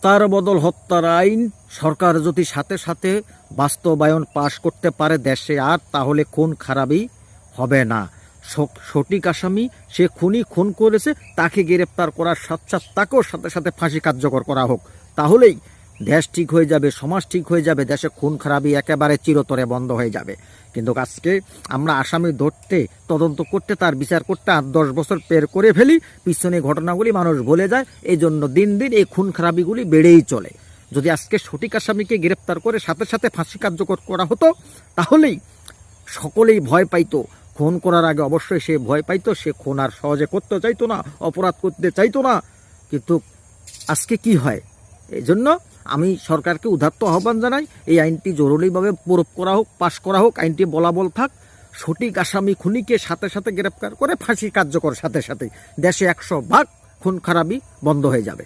হত্যার বদল হত্যার আইন সরকার যদি সাথে সাথে বাস্তবায়ন পাশ করতে পারে দেশে, আর তাহলে খুন খারাপই হবে না। সঠিক আসামি সে খুনি খুন করেছে, তাকে গ্রেপ্তার করার সাথে সাথে তাকেও সাথে সাথে ফাঁসি কার্যকর করা হোক। তাহলেই দেশ ঠিক হয়ে যাবে, সমাজ ঠিক হয়ে যাবে, দেশে খুন খারাপই একেবারে চিরতরে বন্ধ হয়ে যাবে। কিন্তু আজকে আমরা আসামি ধরতে, তদন্ত করতে, তার বিচার করতে আট দশ বছর পের করে ফেলি, পিছনে ঘটনাগুলি মানুষ ভুলে যায় এই জন্য দিন দিন এই খুন খারাপিগুলি বেড়েই চলে। যদি আজকে সঠিক আসামিকে গ্রেপ্তার করে সাথে সাথে ফাঁসি কার্যকর করা হতো, তাহলেই সকলেই ভয় পাইতো। খুন করার আগে অবশ্যই সে ভয় পাইতো, সে খুন আর সহজে করতে চাইতো না, অপরাধ করতে চাইতো না। কিন্তু আজকে কি হয়? এই জন্য আমি সরকারকে উদাত্ত আহ্বান জানাই, এই আইনটি জরুরিভাবে প্রয়োগ করা হোক, পাশ করা হোক, আইনটি বলাবল থাক, সঠিক আসামি খুনিকে সাথে সাথে গ্রেপ্তার করে ফাঁসি কার্যকর সাথে সাথে। দেশে একশো ভাগ খুন খারাপই বন্ধ হয়ে যাবে।